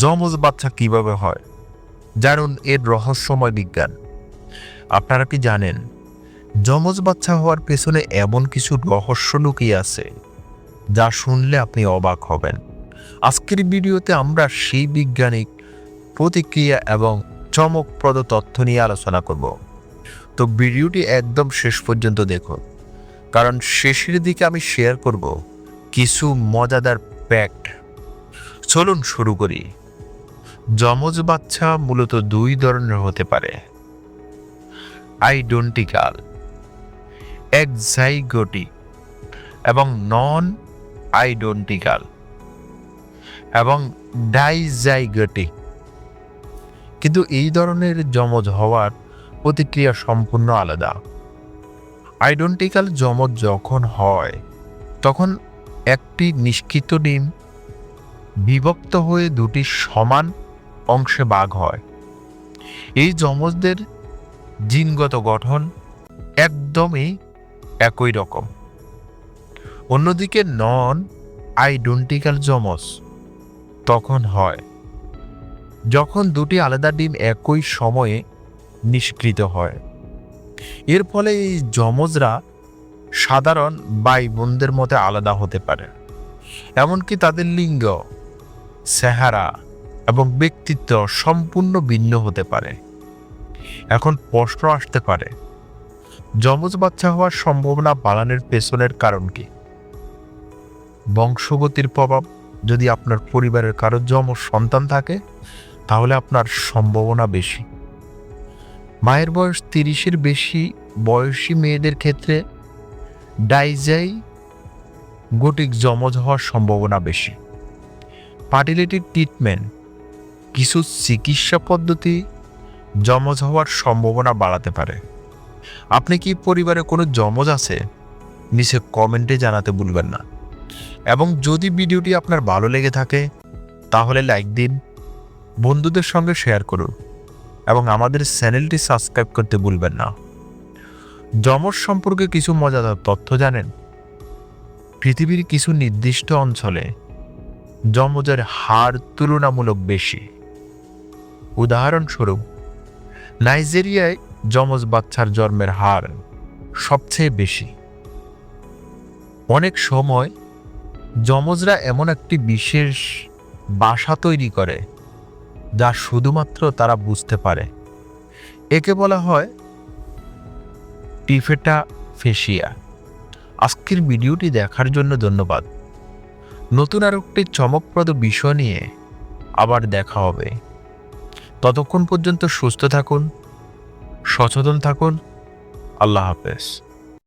যমজ বাচ্চা কীভাবে হয়? জানুন এর রহস্যময় বিজ্ঞান। আপনারা কি জানেন যমজ বাচ্চা হওয়ার পেছনে এমন কিছু রহস্য লুকিয়ে আছে, যা শুনলে আপনি অবাক হবেন। আজকের ভিডিওতে আমরা সেই বিজ্ঞানিক প্রতিক্রিয়া এবং চমকপ্রদ তথ্য নিয়ে আলোচনা করব। তো ভিডিওটি একদম শেষ পর্যন্ত দেখুন, কারণ শেষের দিকে আমি শেয়ার করব কিছু মজাদার প্যাক্ট চলুন শুরু করি। যমজ বাচ্চা মূলত দুই ধরনের হতে পারে। আইডেন্টিক্যাল একজাইগোটিক এবং নন আইডেন্টিক্যাল এবং ডাইজাইগোটিক কিন্তু এই ধরনের যমজ হওয়ার প্রতিক্রিয়া সম্পূর্ণ আলাদা। আইডেন্টিক্যাল যমজ যখন হয়, তখন একটি নিষ্কৃত ডিম বিভক্ত হয়ে দুটি সমান অংশে বাঘ হয়। এই যমজদের জিনগত গঠন একদমই একই রকম। অন্যদিকে নন আইডেন্টিক্যাল যমজ তখন হয়, যখন দুটি আলাদা ডিম একই সময়ে নিষ্কৃত হয়। এর ফলে এই যমজরা সাধারণ বাই বোনদের মতে আলাদা হতে পারে। এমনকি তাদের লিঙ্গ, চেহারা এবং ব্যক্তিত্ব সম্পূর্ণ ভিন্ন হতে পারে। এখন প্রশ্ন আসতে পারে, যমজ বাচ্চা হওয়ার সম্ভাবনা বাড়ানোর পেছনের কারণ কি? বংশগতির প্রভাব, যদি আপনার পরিবারের কারও যমজ সন্তান থাকে, তাহলে আপনার সম্ভাবনা বেশি। মায়ের বয়স তিরিশের বেশি বয়সী মেয়েদের ক্ষেত্রে ডাইজাই গটিক যমজ হওয়ার সম্ভাবনা বেশি। ফার্টিলিটি ট্রিটমেন্ট কিছু চিকিৎসা পদ্ধতি যমজ হওয়ার সম্ভাবনা বাড়াতে পারে। আপনি কি পরিবারে কোনো যমজ আছে? নিচে কমেন্টে জানাতে ভুলবেন না। এবং যদি ভিডিওটি আপনার ভালো লেগে থাকে, তাহলে লাইক দিন, বন্ধুদের সঙ্গে শেয়ার করুন, এবং আমাদের চ্যানেলটি সাবস্ক্রাইব করতে ভুলবেন না। যমজ সম্পর্কে কিছু মজাদার তথ্য জানেন? পৃথিবীর কিছু নির্দিষ্ট অঞ্চলে যমজের হার তুলনামূলক বেশি। উদাহরণস্বরূপ, নাইজেরিয়ায় যমজ বাচ্চার জন্মের হার সবচেয়ে বেশি। অনেক সময় যমজরা এমন একটি বিশেষ বাসা তৈরি করে যা শুধুমাত্র তারা বুঝতে পারে। একে বলা হয় টিফেটা ফেসিয়া। আজকের ভিডিওটি দেখার জন্য ধন্যবাদ। নতুন আর একটি চমকপ্রদ বিষয় নিয়ে আবার দেখা হবে। ততক্ষণ পর্যন্ত সুস্থ থাকুন সচেতন থাকুন। আল্লাহ হাফেজ।